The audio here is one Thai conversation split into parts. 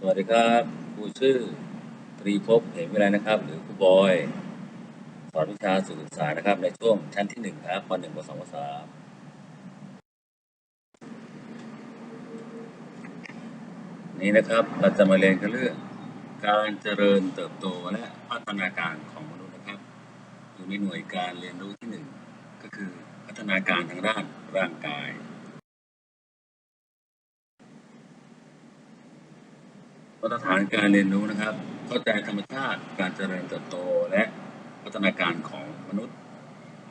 สวัสดีครับครูชื่อตรีภพเหมวิไลนะครับ หรือครูบอย สอนวิชาสื่อศึกษานะครับ ในช่วงชั้นที่หนึ่งครับปหนึ่งปสองปสามนี้นะครับเราจะมาเรียนกันเรื่องการเจริญเติบโตและพัฒนาการของมนุษย์นะครับ อยู่ในหน่วยการเรียนรู้ที่หนึ่งก็คือพัฒนาการทางด้านร่างกาย มาตรฐานการเรียนรู้นะครับ เข้าใจธรรมชาติการเจริญเติบโตและพัฒนาการของมนุษย์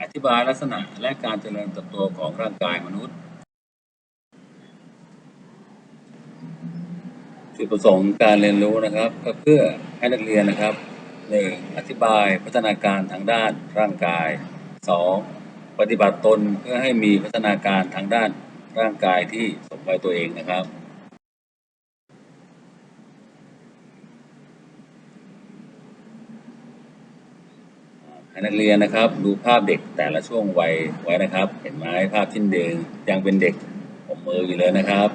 อธิบายลักษณะและการเจริญเติบโตของร่างกายมนุษย์จุดประสงค์การเรียนรู้นะครับ ก็เพื่อให้นักเรียนนะครับหนึ่งอธิบายพัฒนาการทางด้านร่างกายสองปฏิบัติตนเพื่อให้มีพัฒนาการทางด้านร่างกายที่สมวัยตัวเองนะครับ ให้นักเรียนนะครับ ดูภาพเด็กแต่ละช่วงวัยไว้นะครับ เห็นไหมภาพที่หนึ่งยังเป็นเด็กผมมืออยู่เลยนะครับ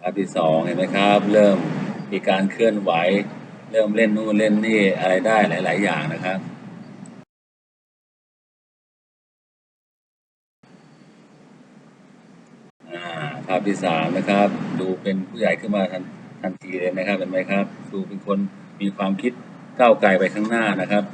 ภาพที่สองเห็นไหมครับ เริ่มมีการเคลื่อนไหว เริ่มเล่นนู่นเล่นนี่อะไรได้หลาย ๆ อย่างนะครับภาพที่สามนะครับ ดูเป็นผู้ใหญ่ขึ้นมาทัน ทันทีเลยนะครับเห็นไหมครับดูเป็นคนมีความคิดก้าวไกลไปข้างหน้านะครับ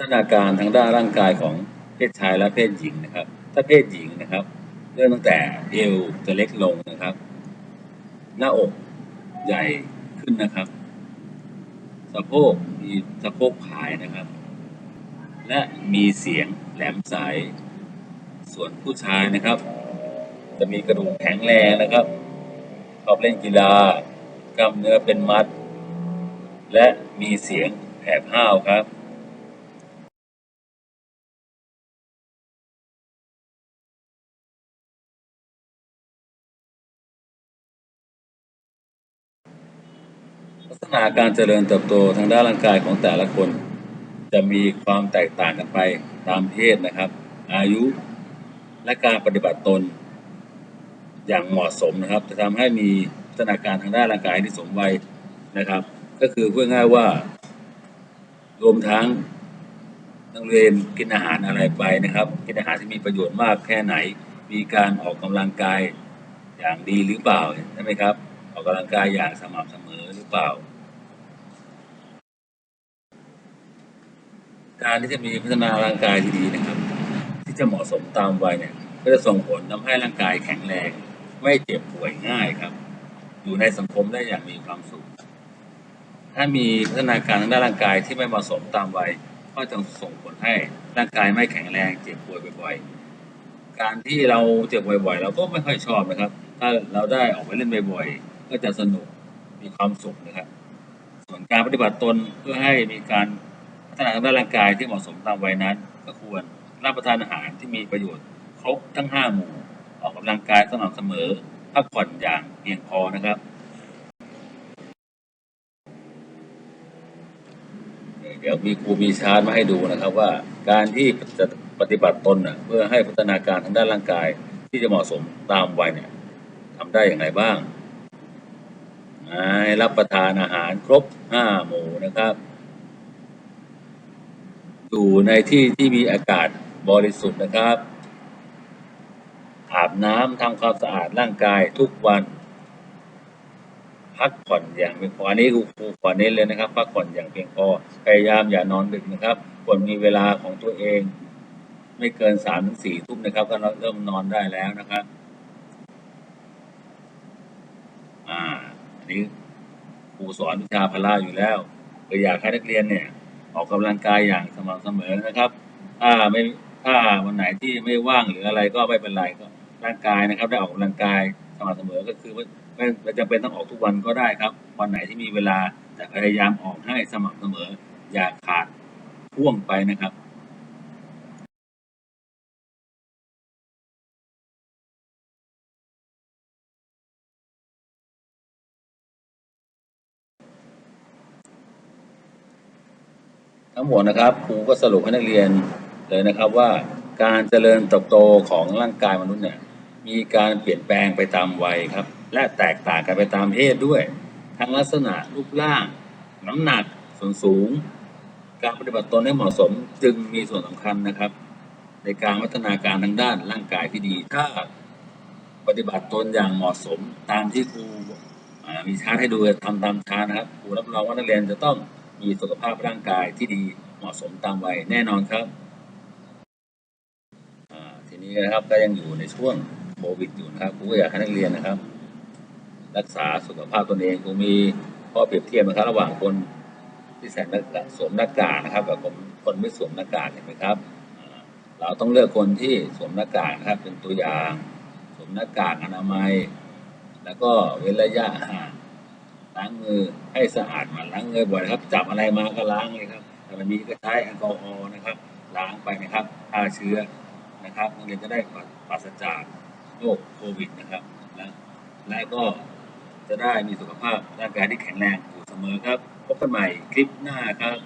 ฒนาการทางด้านร่างกายของเพศชายและเพศหญิงนะครับ ถ้าเพศหญิงนะครับ เริ่มตั้งแต่เอวจะเล็กลงนะครับ หน้าอกใหญ่ขึ้นนะครับ สะโพกมีสะโพกผายนะครับ และมีเสียงแหลมใสส่วนผู้ชายนะครับ จะมีกระดูกแข็งแรงนะครับชอบเล่นกีฬากล้ามเนื้อเป็นมัด และมีเสียงแผบห้าวครับ ณะการเจริญเติบโตทางด้านร่างกายของแต่ละคน จะมีความแตกต่างกันไปตามเพศนะครับ อายุและการปฏิบัติตน อย่างเหมาะสมนะครับ จะทำให้มีพัฒนาการทางด้านร่างกายที่สมวัยนะครับ ก็คือพูดง่ายว่ารวมทั้งนักเรียนกินอาหารอะไรไปนะครับ กินอาหารที่มีประโยชน์มากแค่ไหน มีการออกกำลังกายอย่างดีหรือเปล่าใช่ไหมครับ ออกกำลังกายอย่างสม่ำเสมอหรือเปล่า การที่จะมีพัฒนาร่างกายที่ดีนะครับ ที่จะเหมาะสมตามวัยเนี่ย ก็จะส่งผลทำให้ร่างกายแข็งแรง ไม่เจ็บป่วยง่ายครับ อยู่ในสังคมได้อย่างมีความสุข ถ้ามีพัฒนาการทางด้านร่างกายที่ไม่เหมาะสมตามวัยก็จะส่งผลให้ร่างกายไม่แข็งแรงเจ็บป่วยบ่อยๆ การที่เราเจ็บบ่อยๆ เราก็ไม่ค่อยชอบนะครับ ถ้าเราได้ออกไปเล่นบ่อยๆ ก็จะสนุกมีความสุขนะครับ ส่วนการปฏิบัติตนเพื่อให้มีการ พัฒนาทางด้านร่างกายที่เหมาะสมตามวัยนั้น ก็ควรรับประทานอาหารที่มีประโยชน์ครบทั้งห้าหมู่ ออกกำลังกายสม่ำเสมอ พักผ่อนอย่างเพียงพอนะครับเดี๋ยวมีครูมีชาร์ตมาให้ดูนะครับว่าการที่จะปฏิบัติตนเพื่อให้พัฒนาการทางด้านร่างกายที่จะเหมาะสมตามวัยเนี่ยทำได้อย่างไรบ้างให้รับประทานอาหารครบห้าหมู่นะครับ อยู่ในที่ที่มีอากาศบริสุทธิ์นะครับ อาบน้ำทำความสะอาดร่างกายทุกวัน พักผ่อนอย่างเพียงพออันนี้ครูครูขอเน้นเลยนะครับ พักผ่อนอย่างเพียงพอพยายามอย่านอนดึกนะครับควรมีเวลาของตัวเอง ไม่เกินสามถึงสี่ทุ่มนะครับ ก็เริ่มนอนได้แล้วนะครับ อ่าอันนี้ครูสอนวิชาพละอยู่แล้วก็อยากให้นักเรียนเนี่ย ออกกำลังกายอย่างสม่ำเสมอนะครับ ถ้าไม่ถ้าวันไหนที่ไม่ว่างหรืออะไรก็ไม่เป็นไรก็ร่างกายนะครับ ได้ออกกำลังกายสม่ำเสมอก็คือว่าไม่ไม่จำเป็นต้องออกทุกวันก็ได้ครับ วันไหนที่มีเวลาแต่พยายามออกให้สม่ำเสมอ อย่าขาดพ่วงไปนะครับ ทั้งหมดนะครับครูก็สรุปให้นักเรียนเลยนะครับว่า การเจริญเติบโตของร่างกายมนุษย์เนี่ยมีการเปลี่ยนแปลงไปตามวัยครับ และแตกต่างกันไปตามเพศด้วย ทั้งลักษณะรูปร่าง น้ำหนักส่วนสูง การปฏิบัติตนให้เหมาะสมจึงมีส่วนสำคัญนะครับ ในการพัฒนาการทางด้านร่างกายที่ดี ถ้าปฏิบัติตนอย่างเหมาะสมตามที่ครูมีชาร์ตให้ดูทำตามชาร์ตนะครับครูรับรองว่านักเรียนจะต้อง มีสุขภาพร่างกายที่ดีเหมาะสมตามวัยแน่นอนครับทีนี้นะครับก็ยังอยู่ในช่วงโควิดอยู่นะครับครูอยากให้นักเรียนนะครับ รักษาสุขภาพตนเองครูมีข้อเปรียบเทียบนะครับระหว่างคนที่ใส่หน้ากากสวมหน้ากากนะครับกับคนคนไม่สวมหน้ากากเห็นไหมครับ เราต้องเลือกคนที่สวมหน้ากากนะครับเป็นตัวอย่าง สวมหน้ากากอนามัย แล้วก็เว้นระยะห่าง ล้างมือให้สะอาดหมันล้างมือบ่อยครับ จับอะไรมาก็ล้างเลยครับถ้ามันมีก็ใช้แอลกอฮอล์นะครับ ล้างไปนะครับฆ่าเชื้อนะครับนักเรียนจะได้ปราศจากโรคโควิดนะครับและและก็จะได้มีสุขภาพร่างกายที่แข็งแรงอยู่เสมอครับ พบกันใหม่คลิปหน้าครับ